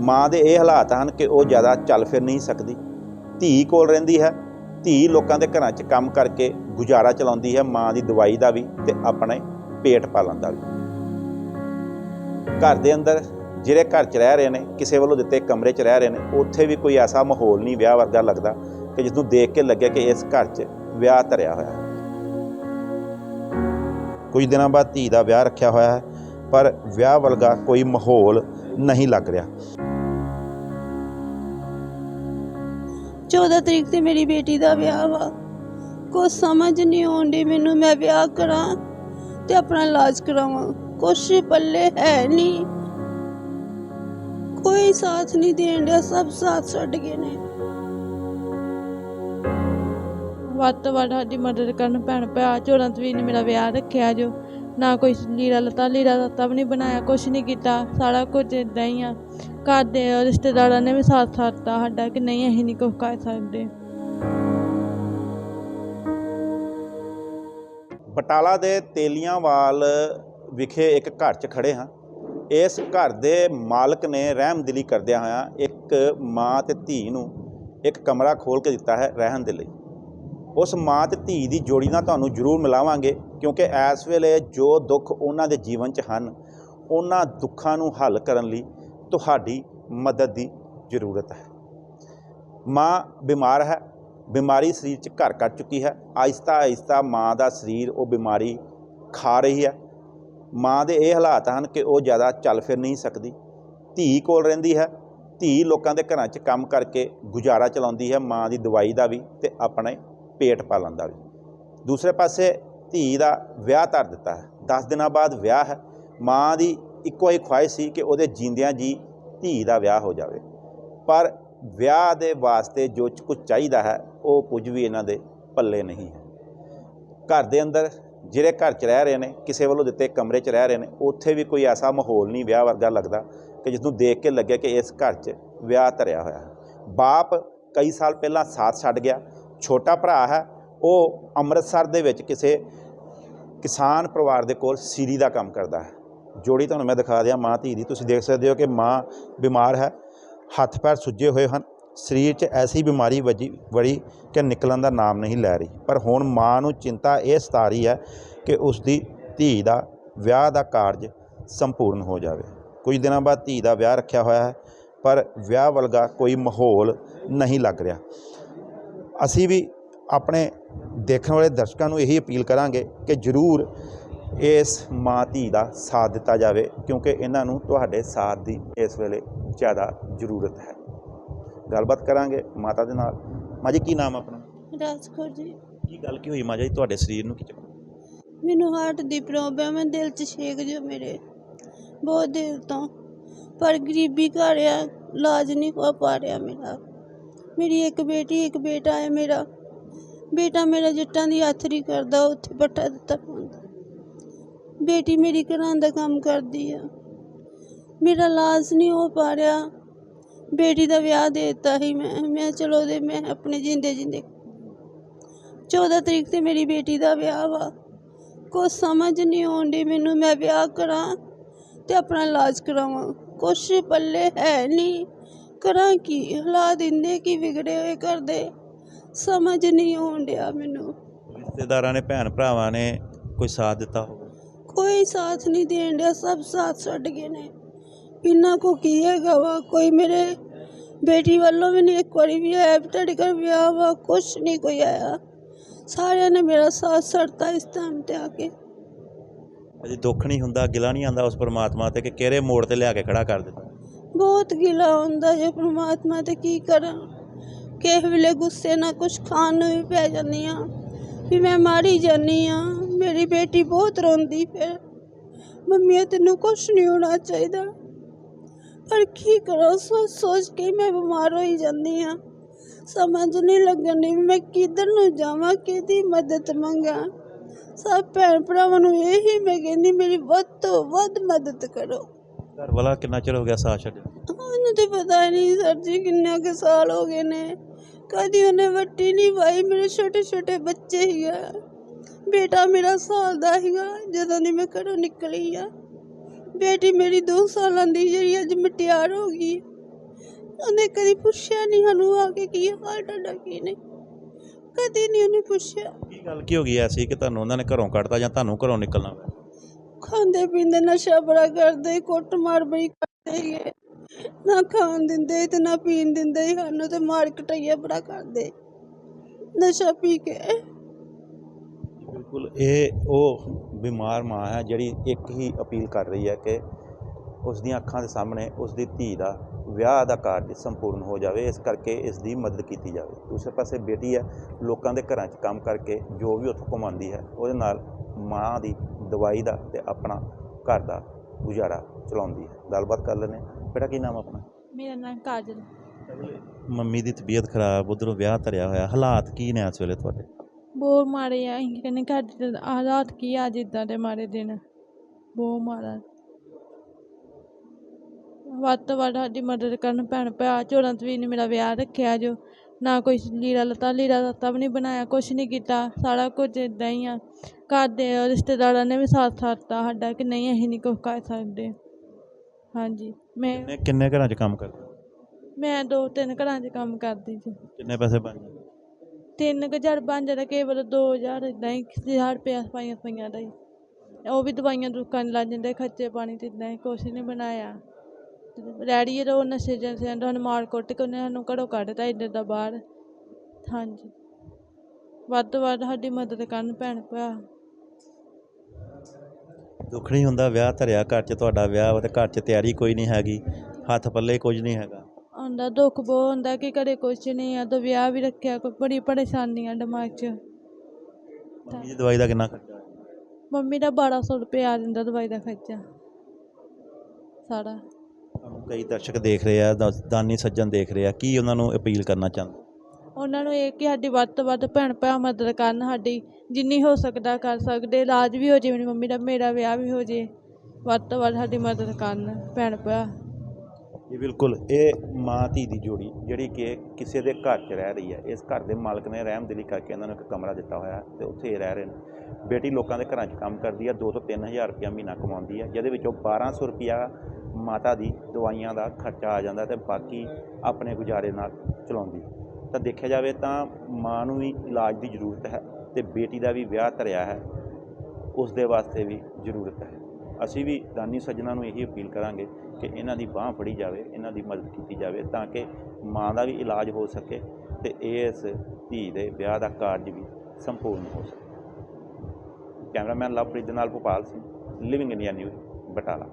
ਮਾਂ ਦੇ ਇਹ ਹਾਲਾਤ ਹਨ ਕਿ ਉਹ ਜ਼ਿਆਦਾ ਚੱਲ ਫਿਰ ਨਹੀਂ ਸਕਦੀ। ਧੀ ਕੋਲ ਰਹਿੰਦੀ ਹੈ। ਧੀ ਲੋਕਾਂ ਦੇ ਘਰਾਂ 'ਚ ਕੰਮ ਕਰਕੇ ਗੁਜ਼ਾਰਾ ਚਲਾਉਂਦੀ ਹੈ। ਮਾਂ ਦੀ ਦਵਾਈ ਦਾ ਵੀ ਤੇ ਆਪਣੇ ਪੇਟ ਪਾਲਣ ਦਾ ਵੀ। ਘਰ ਦੇ ਅੰਦਰ ਜਿਹੜੇ ਘਰ 'ਚ ਰਹਿ ਰਹੇ ਨੇ, ਕਿਸੇ ਵੱਲੋਂ ਦਿੱਤੇ ਕਮਰੇ 'ਚ ਰਹਿ ਰਹੇ ਨੇ, ਉੱਥੇ ਵੀ ਕੋਈ ਐਸਾ ਮਾਹੌਲ ਨਹੀਂ ਵਿਆਹ ਵਰਗਾ ਲੱਗਦਾ ਕਿ ਜਿਸ ਨੂੰ ਦੇਖ ਕੇ ਲੱਗੇ ਕਿ ਇਸ ਘਰ 'ਚ ਵਿਆਹ ਧਰਿਆ ਹੋਇਆ ਹੈ। ਕੁਝ ਦਿਨਾਂ ਬਾਅਦ ਧੀ ਦਾ ਵਿਆਹ ਰੱਖਿਆ ਹੋਇਆ ਹੈ, ਪਰ ਵਿਆਹ ਵਰਗਾ ਕੋਈ ਮਾਹੌਲ ਨਹੀਂ ਲੱਗ ਰਿਹਾ। 14 ਤਰੀਕ ਤੇ ਮੇਰੀ ਬੇਟੀ ਦਾ ਵਿਆਹ ਵਾ। ਕੁਛ ਸਮਝ ਨਹੀਂ ਆਉਂਦੀ ਮੈਨੂੰ, ਮੈਂ ਵਿਆਹ ਕਰਾਂ ਤੇ ਆਪਣਾ ਇਲਾਜ ਕਰਾਵਾਂ। ਕੁਛ ਪੱਲੇ ਹੈ ਨਹੀਂ। ਕੋਈ ਸਾਥ ਨਹੀਂ ਦੇਣ ਡਿਆ, ਸਭ ਸਾਥ ਛੱਡ ਗਏ ਨੇ। ਵੱਧ ਤੋਂ ਵੱਧ ਸਾਡੀ ਮਦਦ ਕਰਨ ਭੈਣ ਭਰਾ, ਚੋਰਾਂ ਤਵੀ ਨੇ ਮੇਰਾ ਵਿਆਹ ਰੱਖਿਆ ਜੋ। ਨਾ ਕੋਈ ਲੀੜਾ ਲੱਤਾ ਲੀੜਾ ਲੱਤਾ ਵੀ ਨਹੀਂ ਬਣਾਇਆ, ਕੁਛ ਨਹੀਂ ਕੀਤਾ, ਸਾਰਾ ਕੁਝ ਇੱਦਾਂ ਹੀ ਆ। ਘਰ ਦੇ ਰਿਸ਼ਤੇਦਾਰਾਂ ਨੇ ਵੀ ਸਾਥ ਸਾਥ ਦਿੱਤਾ ਸਾਡਾ ਕਿ ਨਹੀਂ, ਅਸੀਂ ਨਹੀਂ ਕੁਝ ਕਰ ਸਕਦੇ। ਬਟਾਲਾ ਦੇ ਤੇਲੀਆਂਵਾਲ ਵਿਖੇ ਇੱਕ ਘਰ 'ਚ ਖੜੇ ਹਾਂ। ਇਸ ਘਰ ਦੇ ਮਾਲਕ ਨੇ ਰਹਿਮਦਿਲੀ ਕਰਦਿਆਂ ਹੋਇਆਂ ਇੱਕ ਮਾਂ ਤੇ ਧੀ ਨੂੰ ਇੱਕ ਕਮਰਾ ਖੋਲ ਕੇ ਦਿੱਤਾ ਹੈ ਰਹਿਣ ਦੇ ਲਈ। ਉਸ ਮਾਂ ਤੇ ਧੀ ਦੀ ਜੋੜੀ ਨਾਲ ਤੁਹਾਨੂੰ ਜ਼ਰੂਰ ਮਿਲਾਵਾਂਗੇ, ਕਿਉਂਕਿ ਇਸ ਵੇਲੇ ਜੋ ਦੁੱਖ ਉਹਨਾਂ ਦੇ ਜੀਵਨ 'ਚ ਹਨ, ਉਹਨਾਂ ਦੁੱਖਾਂ ਨੂੰ ਹੱਲ ਕਰਨ ਲਈ ਤੁਹਾਡੀ ਮਦਦ ਦੀ ਜ਼ਰੂਰਤ ਹੈ। ਮਾਂ ਬਿਮਾਰ ਹੈ, ਬਿਮਾਰੀ ਸਰੀਰ 'ਚ ਘਰ ਕਰ ਚੁੱਕੀ ਹੈ ਆਇਸਤਾ ਆਹਿਸਤਾ ਮਾਂ ਦਾ ਸਰੀਰ ਉਹ ਬਿਮਾਰੀ ਖਾ ਰਹੀ ਹੈ। ਮਾਂ ਦੇ ਇਹ ਹਾਲਾਤ ਹਨ ਕਿ ਉਹ ਜ਼ਿਆਦਾ ਚੱਲ ਫਿਰ ਨਹੀਂ ਸਕਦੀ। ਧੀ ਕੋਲ ਰਹਿੰਦੀ ਹੈ, ਧੀ ਲੋਕਾਂ ਦੇ ਘਰਾਂ 'ਚ ਕੰਮ ਕਰਕੇ ਗੁਜ਼ਾਰਾ ਚਲਾਉਂਦੀ ਹੈ, ਮਾਂ ਦੀ ਦਵਾਈ ਦਾ ਵੀ ਤੇ ਆਪਣੇ ਪੇਟ ਪਾਲਣ ਦਾ ਵੀ। ਦੂਸਰੇ ਪਾਸੇ ਧੀ ਦਾ ਵਿਆਹ ਧਰ ਦਿੱਤਾ ਹੈ। 10 ਦਿਨਾਂ ਬਾਅਦ ਵਿਆਹ ਹੈ। ਮਾਂ ਦੀ ਇੱਕੋ ਹੀ ਖੁਆਇਸ਼ ਸੀ ਕਿ ਉਹਦੇ ਜੀਂਦਿਆਂ ਜੀ ਧੀ ਦਾ ਵਿਆਹ ਹੋ ਜਾਵੇ। ਪਰ ਵਿਆਹ ਦੇ ਵਾਸਤੇ ਜੋ ਕੁਝ ਚਾਹੀਦਾ ਹੈ, ਉਹ ਕੁਝ ਵੀ ਇਹਨਾਂ ਦੇ ਪੱਲੇ ਨਹੀਂ ਹੈ। ਘਰ ਦੇ ਅੰਦਰ ਜਿਹੜੇ ਘਰ 'ਚ ਰਹਿ ਰਹੇ ਨੇ, ਕਿਸੇ ਵੱਲੋਂ ਦਿੱਤੇ ਕਮਰੇ 'ਚ ਰਹਿ ਰਹੇ ਨੇ, ਉੱਥੇ ਵੀ ਕੋਈ ਐਸਾ ਮਾਹੌਲ ਨਹੀਂ ਵਿਆਹ ਵਰਗਾ ਲੱਗਦਾ ਕਿ ਜਿਸ ਨੂੰ ਦੇਖ ਕੇ ਲੱਗਿਆ ਕਿ ਇਸ ਘਰ 'ਚ ਵਿਆਹ ਧਰਿਆ ਹੋਇਆ ਹੈ। ਬਾਪ ਕਈ ਸਾਲ ਪਹਿਲਾਂ ਸਾਥ ਛੱਡ ਗਿਆ। ਛੋਟਾ ਭਰਾ ਹੈ, ਉਹ ਅੰਮ੍ਰਿਤਸਰ ਦੇ ਵਿੱਚ ਕਿਸੇ ਕਿਸਾਨ ਪਰਿਵਾਰ ਦੇ ਕੋਲ ਸੀਰੀ ਦਾ ਕੰਮ ਕਰਦਾ ਹੈ। ਜੋੜੀ ਤੁਹਾਨੂੰ ਮੈਂ ਦਿਖਾ ਦਿਆਂ, ਮਾਂ ਧੀ ਦੀ। ਤੁਸੀਂ ਦੇਖ ਸਕਦੇ ਹੋ ਕਿ ਮਾਂ ਬਿਮਾਰ ਹੈ, ਹੱਥ ਪੈਰ ਸੁੱਜੇ ਹੋਏ ਹਨ, ਸਰੀਰ 'ਚ ਐਸੀ ਬਿਮਾਰੀ ਵਜੀ, ਵੜੀ ਕਿ ਨਿਕਲਣ ਦਾ ਨਾਮ ਨਹੀਂ ਲੈ ਰਹੀ। ਪਰ ਹੁਣ ਮਾਂ ਨੂੰ ਚਿੰਤਾ ਇਹ ਸਤਾ ਰਹੀ ਹੈ ਕਿ ਉਸ ਦੀ ਧੀ ਦਾ ਵਿਆਹ ਦਾ ਕਾਰਜ ਸੰਪੂਰਨ ਹੋ ਜਾਵੇ। ਕੁਝ ਦਿਨਾਂ ਬਾਅਦ ਧੀ ਦਾ ਵਿਆਹ ਰੱਖਿਆ ਹੋਇਆ ਹੈ, ਪਰ ਵਿਆਹ ਵਲਗਾ ਕੋਈ ਮਾਹੌਲ ਨਹੀਂ ਲੱਗ ਰਿਹਾ। ਅਸੀਂ ਵੀ ਆਪਣੇ ਦੇਖਣ ਵਾਲੇ ਦਰਸ਼ਕਾਂ ਨੂੰ ਇਹੀ ਅਪੀਲ ਕਰਾਂਗੇ ਕਿ ਜ਼ਰੂਰ ਇਸ ਮਾਂ ਧੀ ਦਾ ਸਾਥ ਦਿੱਤਾ ਜਾਵੇ ਕਿਉਂਕਿ ਇਹਨਾਂ ਨੂੰ ਤੁਹਾਡੇ ਸਾਥ ਦੀ ਇਸ ਵੇਲੇ ਜ਼ਿਆਦਾ ਜ਼ਰੂਰਤ ਹੈ। ਗੱਲਬਾਤ ਕਰਾਂਗੇ ਮਾਤਾ ਦੇ ਨਾਲ। ਮਾਂ ਜੀ ਕੀ ਨਾਮ ਆਪਣਾ? ਰਾਜਕੌਰ ਜੀ। ਕੀ ਗੱਲ ਕੀ ਹੋਈ ਮਾਂ ਜੀ? ਤੁਹਾਡੇ ਸਰੀਰ ਨੂੰ ਕੀ ਚੱਕਰ? ਮੈਨੂੰ ਹਾਰਟ ਦੀ ਪ੍ਰੋਬਲਮ ਹੈ ਦਿਲ 'ਚ ਛੇਕ ਜੋ ਮੇਰੇ। ਬਹੁਤ ਦਿਲ ਤੋਂ। ਪਰ ਗਰੀਬੀ ਘਰ ਆ ਇਲਾਜ ਨਹੀਂ ਹੋ ਪਾ ਰਿਹਾ ਮੇਰਾ। ਮੇਰੀ ਇੱਕ ਬੇਟੀ, ਇੱਕ ਬੇਟਾ ਹੈ ਮੇਰਾ। ਬੇਟਾ ਮੇਰਾ ਜੱਟਾਂ ਦੀ ਆਥਰੀ ਕਰਦਾ, ਉੱਥੇ ਪੱਟਾ ਦਿੱਤਾ ਪਾਉਂਦਾ। ਬੇਟੀ ਮੇਰੀ ਘਰਾਂ ਦਾ ਕੰਮ ਕਰਦੀ ਆ। ਮੇਰਾ ਇਲਾਜ ਨਹੀਂ ਹੋ ਪਾ ਰਿਹਾ। ਬੇਟੀ ਦਾ ਵਿਆਹ ਦੇ ਦਿੱਤਾ ਸੀ ਮੈਂ। ਮੈਂ ਚਲੋ ਦੇ ਮੈਂ ਆਪਣੇ ਜਿੰਦੇ ਜਿੰਦੇ। 14 ਤਰੀਕ ਤੇ ਮੇਰੀ ਬੇਟੀ ਦਾ ਵਿਆਹ ਵਾ। ਕੁਛ ਸਮਝ ਨਹੀਂ ਆਉਂਦੀ ਮੈਨੂੰ, ਮੈਂ ਵਿਆਹ ਕਰਾਂ ਤੇ ਆਪਣਾ ਇਲਾਜ ਕਰਾਵਾਂ। ਕੁਛ ਪੱਲੇ ਹੈ ਨਹੀਂ। ਕਰਾਂ ਕੀ? ਹਾਲਾਤ ਇੰਨੇ ਕੀ ਵਿਗੜੇ ਹੋਏ ਕਰਦੇ ਸਮਝ ਨਹੀਂ ਆਉਣ ਡਿਆ ਮੈਨੂੰ। ਰਿਸ਼ਤੇਦਾਰਾਂ ਨੇ ਭੈਣ ਭਰਾਵਾਂ ਨੇ ਕੋਈ ਸਾਥ ਦਿੱਤਾ ਹੋਵੇ? ਕੋਈ ਸਾਥ ਨਹੀਂ ਦੇਣ ਡਿਆ ਸਭ ਸਾਥ ਛੱਡ ਗਏ ਨੇ। ਇੰਨਾ ਕੋ ਕੀ ਹੈਗਾ ਵਾ? ਕੋਈ ਮੇਰੇ ਬੇਟੀ ਵੱਲੋਂ ਵੀ ਨਹੀਂ ਇੱਕ ਵਾਰੀ ਵੀ ਆਇਆ ਵੀ ਤੁਹਾਡੇ ਘਰ ਵਿਆਹ ਵਾ ਕੁਛ ਨਹੀਂ ਕੋਈ ਆਇਆ। ਸਾਰਿਆਂ ਨੇ ਮੇਰਾ ਸਾਥ ਛੱਡਤਾ ਇਸ ਟਾਈਮ ਤੇ ਆ ਕੇ। ਅਜੇ ਦੁੱਖ ਨਹੀਂ ਹੁੰਦਾ ਗਿਲਾ ਨਹੀਂ ਆਉਂਦਾ ਉਸ ਪਰਮਾਤਮਾ ਤੇ ਕਿ ਕਿਹੜੇ ਮੋੜ ਤੇ ਲਿਆ ਕੇ ਖੜਾ ਕਰ ਦਿੱਤਾ। ਬਹੁਤ ਗਿਲਾ ਹੁੰਦਾ ਜੇ ਪ੍ਰਮਾਤਮਾ ਤੇ ਕੀ ਕਰਾਂ। ਕਿਸੇ ਵੇਲੇ ਗੁੱਸੇ ਨਾਲ ਕੁਝ ਖਾਣ ਨੂੰ ਵੀ ਪੈ ਜਾਂਦੀ ਆ ਵੀ ਮੈਂ ਮਾਰੀ ਜਾਂਦੀ ਆ ਮੇਰੀ ਬੇਟੀ ਬਹੁਤ ਰੋਂਦੀ ਫਿਰ। ਮੰਮੀ ਤੈਨੂੰ ਕੁਝ ਨਹੀਂ ਹੋਣਾ ਚਾਹੀਦਾ। ਪਰ ਕੀ ਕਰਾਂ, ਸੋਚ ਸੋਚ ਕੇ ਮੈਂ ਬਿਮਾਰ ਹੋਈ ਜਾਂਦੀ ਆ ਸਮਝ ਨਹੀਂ ਲੱਗਣੀ ਵੀ ਮੈਂ ਕਿੱਧਰ ਨੂੰ ਜਾਵਾਂ, ਕਿਹਦੀ ਮਦਦ ਮੰਗਾਂ। ਸਭ ਭੈਣ ਭਰਾਵਾਂ ਨੂੰ ਇਹੀ ਮੈਂ ਕਹਿੰਦੀ, ਮੇਰੀ ਵੱਧ ਤੋਂ ਵੱਧ ਮਦਦ ਕਰੋ। ਘਰ ਵਾਲਾ ਕਿੰਨਾ ਚਿਰ ਹੋ ਗਿਆ ਸਾਥ ਛੱਡੇ ਉਹਨੂੰ ਤੇ ਪਤਾ ਹੀ ਨਹੀਂ ਸਰ ਜੀ ਕਿੰਨੇ ਕੁ ਸਾਲ ਹੋ ਗਏ ਨੇ। ਕਦੀ ਉਹਨੇ ਵੱਟੀ ਨਹੀਂ ਪਾਈ ਮੇਰੇ ਛੋਟੇ ਛੋਟੇ ਬੱਚੇ ਹੀਗਾ ਬੇਟਾ ਮੇਰਾ ਸਾਲ ਦਾ ਹੀਗਾ ਜਦੋਂ ਦੀ ਮੈਂ ਘਰੋਂ ਨਿਕਲੀ ਆ। ਬੇਟੀ ਮੇਰੀ 2 ਸਾਲਾਂ ਦੀ ਜਿਹੜੀ ਅੱਜ ਮਟਿਆਰ ਹੋ ਗਈ। ਉਹਨੇ ਕਦੀ ਪੁੱਛਿਆ ਨਹੀਂ ਸਾਨੂੰ ਆ ਕੇ ਕੀ ਹਾਲ ਤੁਹਾਡਾ ਕੀ ਨੇ ਕਦੀ ਨਹੀਂ ਉਹਨੇ ਪੁੱਛਿਆ। ਕੀ ਗੱਲ ਕੀ ਹੋ ਗਈ ਐਸੀ ਕਿ ਤੁਹਾਨੂੰ ਉਹਨਾਂ ਨੇ ਘਰੋਂ ਕੱਢਤਾ ਜਾਂ ਤੁਹਾਨੂੰ ਘਰੋਂ ਨਿਕਲਣਾ ਪਿਆ? ਖਾਂਦੇ ਪੀਂਦੇ, ਨਸ਼ਾ ਬੜਾ ਕਰਦੇ ਕੁੱਟ ਮਾਰ ਬੜੀ ਕਰਦੇ ਸੀਗੇ। ਨਾ ਖਾਣ ਦਿੰਦੇ ਤੇ ਨਾ ਪੀਣ ਦਿੰਦੇ, ਸਾਨੂੰ ਤੇ ਮਾਰ ਕਟਾਈਆ ਬੜਾ ਕਰਦੇ। ਨਸ਼ਾ ਪੀ ਕੇ। ਬਿਲਕੁਲ, ਇਹ ਉਹ ਬਿਮਾਰ ਮਾਂ ਹੈ ਜਿਹੜੀ ਇੱਕ ਹੀ ਅਪੀਲ ਕਰ ਰਹੀ ਹੈ ਕਿ ਉਸ ਦੀਆਂ ਅੱਖਾਂ ਦੇ ਸਾਹਮਣੇ ਉਸ ਦੀ ਧੀ ਦਾ ਵਿਆਹ ਦਾ ਕਾਰਜ ਸੰਪੂਰਨ ਹੋ ਜਾਵੇ, ਇਸ ਕਰਕੇ ਇਸ ਦੀ ਮਦਦ ਕੀਤੀ ਜਾਵੇ। ਦੂਸਰੇ ਪਾਸੇ ਬੇਟੀ ਹੈ, ਲੋਕਾਂ ਦੇ ਘਰਾਂ 'ਚ ਕੰਮ ਕਰਕੇ ਜੋ ਵੀ ਉੱਥੋਂ ਕਮਾਉਂਦੀ ਹੈ, ਉਹਦੇ ਨਾਲ ਮਾਂ ਦੀ ਦਵਾਈ ਦਾ ਤੇ ਆਪਣਾ ਘਰ ਦਾ ਗੁਜ਼ਾਰਾ ਚਲਾਉਂਦੀ ਹੈ। ਗੱਲਬਾਤ ਕਰ ਹਾਂ। ਬੇਟਾ ਕੀ ਨਾਮ ਆਪਣਾ? ਮੇਰਾ ਨਾਮ ਕਾਜਲ। ਮੰਮੀ ਦੀ ਤਬੀਅਤ ਖਰਾਬ ਉਧਰੋਂ ਵਿਆਹ ਧਰਿਆ ਹੋਇਆ। ਹਾਲਾਤ ਕੀ ਨੇ ਇਸ ਵੇਲੇ ਤੁਹਾਡੇ? ਬਹੁਤ ਮਾੜੇ ਆ। ਅਸੀਂ ਕਹਿੰਦੇ ਘਰ ਦੇ ਹਾਲਾਤ ਕੀ ਆ ਜਿੱਦਾਂ ਦੇ ਮਾੜੇ ਦਿਨ। ਬਹੁਤ ਮਾੜਾ। ਵੱਧ ਤੋਂ ਵੱਧ ਸਾਡੀ ਮਦਦ ਕਰਨ ਭੈਣ ਭਰਾ ਝੋਲਾਂ ਤਵੀ ਨੇ ਮੇਰਾ ਵਿਆਹ ਰੱਖਿਆ ਜੋ। ਨਾ ਕੋਈ ਲੀੜਾ ਲੱਤਾ ਲੀੜਾ ਲੱਤਾ ਵੀ ਨਹੀਂ ਬਣਾਇਆ ਕੁਛ ਨਹੀਂ ਕੀਤਾ ਸਾਰਾ ਕੁਝ ਇਦਾਂ ਹੀ ਆ। ਘਰ ਦੇ ਰਿਸ਼ਤੇਦਾਰਾਂ ਨੇ ਵੀ ਸਾਥ ਸਾਥਤਾ ਸਾਡਾ ਕਿ ਨਹੀਂ ਅਸੀਂ ਨਹੀਂ ਕੁਛ ਕਰ ਸਕਦੇ। ਹਾਂਜੀ ਮੈਂ ਕਿੰਨੇ ਕਿੰਨੇ ਘਰਾਂ 'ਚ ਕੰਮ ਕਰਦੇ? ਮੈਂ ਦੋ ਤਿੰਨ ਘਰਾਂ 'ਚ ਕੰਮ ਕਰਦੀ ਜੀ ਕਿੰਨੇ ਪੈਸੇ ਬਣ ਜਾਂਦੇ? ਤਿੰਨ ਕੁ ਹਜ਼ਾਰ ਬਣ ਜਾਂਦਾ ਕਈ ਵਾਰ ਦੋ ਹਜ਼ਾਰ ਇਦਾਂ ਹੀ ਹਜ਼ਾਰ ਰੁਪਇਆ ਸਫਾਈਆਂ ਸਫਾਈਆਂ ਦਾ ਹੀ। ਉਹ ਵੀ ਦਵਾਈਆਂ ਦੁਕਾਨ ਲੱਗ ਜਾਂਦੇ ਖਰਚੇ ਪਾਣੀ ਤੇ ਇਦਾਂ ਹੀ ਕੁਛ ਨਹੀਂ ਬਣਾਇਆ। ਰੈਡੀ ਰੋ ਨਸ਼ੇ ਜੈਸੇ ਸਾਨੂੰ ਮਾਰ ਕੁੱਟ ਕੇ ਉਹਨੇ ਸਾਨੂੰ ਘਰੋਂ ਕੱਢਤਾ ਇੱਧਰ ਦਾ ਬਾਹਰ। ਹਾਂਜੀ। ਵੱਧ ਤੋਂ ਵੱਧ ਸਾਡੀ ਮਦਦ ਕਰਨ ਭੈਣ ਭਰਾ। ਦੁੱਖ ਨਹੀਂ ਹੁੰਦਾ ਵਿਆਹ ਧਰਿਆ ਘਰ 'ਚ ਤੁਹਾਡਾ ਵਿਆਹ ਵਾ ਤੇ ਘਰ 'ਚ ਤਿਆਰੀ ਕੋਈ ਨਹੀਂ ਹੈਗੀ ਹੱਥ ਪੱਲੇ ਕੁਝ ਨਹੀਂ ਹੈਗਾ। ਆਉਂਦਾ ਦੁੱਖ ਬਹੁਤ ਹੁੰਦਾ ਕਿ ਘਰੇ ਕੁਛ ਨਹੀਂ ਆ ਤਾਂ ਵਿਆਹ ਵੀ ਰੱਖਿਆ ਕੋਈ ਬੜੀ ਪਰੇਸ਼ਾਨੀ ਆ ਦਿਮਾਗ 'ਚ। ਮੰਮੀ ਦੀ ਦਵਾਈ ਦਾ ਕਿੰਨਾ ਖਰਚਾ? ਮੰਮੀ ਦਾ 1200 ਰੁਪਏ ਆ ਦਿੰਦਾ ਦਵਾਈ ਦਾ ਖਰਚਾ। ਸਾਰਾ। ਤੁਹਾਨੂੰ ਕਈ ਦਰਸ਼ਕ ਦੇਖ ਰਹੇ ਆ ਦਾਨੀ ਸੱਜਣ ਦੇਖ ਰਹੇ ਆ। ਕੀ ਉਹਨਾਂ ਨੂੰ ਅਪੀਲ ਕਰਨਾ ਚਾਹੁੰਦੇ? ਉਹਨਾਂ ਨੂੰ ਇਹ ਕਿ ਸਾਡੀ ਵੱਧ ਤੋਂ ਵੱਧ ਭੈਣ ਭਰਾ ਮਦਦ ਕਰਨ ਸਾਡੀ ਜਿੰਨੀ ਹੋ ਸਕਦਾ ਕਰ ਸਕਦੇ ਇਲਾਜ ਵੀ ਹੋ ਜੇ ਮੇਰੀ ਮੰਮੀ ਦਾ ਮੇਰਾ ਵਿਆਹ ਵੀ ਹੋ ਜੇ ਵੱਧ ਤੋਂ ਵੱਧ ਸਾਡੀ ਮਦਦ ਕਰਨ ਭੈਣ ਭਰਾ। ਜੀ ਬਿਲਕੁਲ। ਇਹ ਮਾਂ ਧੀ ਦੀ ਜੋੜੀ ਜਿਹੜੀ ਕਿ ਕਿਸੇ ਦੇ ਘਰ 'ਚ ਰਹਿ ਰਹੀ ਹੈ ਇਸ ਘਰ ਦੇ ਮਾਲਕ ਨੇ ਰਹਿਮਦਿਲੀ ਕਰਕੇ ਇਹਨਾਂ ਨੂੰ ਇੱਕ ਕਮਰਾ ਦਿੱਤਾ ਹੋਇਆ ਹੈ ਤੇ ਉੱਥੇ ਇਹ ਰਹਿ ਰਹੇ ਨੇ। ਬੇਟੀ ਲੋਕਾਂ ਦੇ ਘਰਾਂ 'ਚ ਕੰਮ ਕਰਦੀ ਹੈ 2 ਤੋਂ 3000 ਰੁਪਇਆ ਮਹੀਨਾ ਕਮਾਉਂਦੀ ਹੈ ਜਿਹਦੇ ਵਿੱਚੋਂ 1200 ਰੁਪਇਆ ਮਾਤਾ ਦੀ ਦਵਾਈਆਂ ਦਾ ਖਰਚਾ ਆ ਜਾਂਦਾ ਤੇ ਬਾਕੀ ਆਪਣੇ ਗੁਜ਼ਾਰੇ ਨਾਲ ਚਲਾਉਂਦੀ। ਤਾਂ ਦੇਖਿਆ ਜਾਵੇ ਤਾਂ ਮਾਂ ਨੂੰ ਵੀ ਇਲਾਜ ਦੀ ਜ਼ਰੂਰਤ ਹੈ ਤੇ ਬੇਟੀ ਦਾ ਵੀ ਵਿਆਹ ਧਰਿਆ ਹੈ ਉਸ ਦੇ ਵਾਸਤੇ ਵੀ ਜ਼ਰੂਰਤ ਹੈ। ਅਸੀਂ ਵੀ ਦਾਨੀ ਸੱਜਣਾ ਨੂੰ ਇਹੀ ਅਪੀਲ ਕਰਾਂਗੇ ਕਿ ਇਹਨਾਂ ਦੀ ਬਾਹ ਫੜੀ ਜਾਵੇ, ਇਹਨਾਂ ਦੀ ਮਦਦ ਕੀਤੀ ਜਾਵੇ ਤਾਂ ਕਿ ਮਾਂ ਦਾ ਵੀ ਇਲਾਜ ਹੋ ਸਕੇ ਤੇ ਇਸ ਧੀ ਦੇ ਵਿਆਹ ਦਾ ਕਾਰਜ ਵੀ ਸੰਪੂਰਨ ਹੋ ਸਕੇ। ਕੈਮਰਾਮੈਨ ਲਵਪ੍ਰੀਤ ਦੇ ਨਾਲ Bhopal Singh living India news Batala.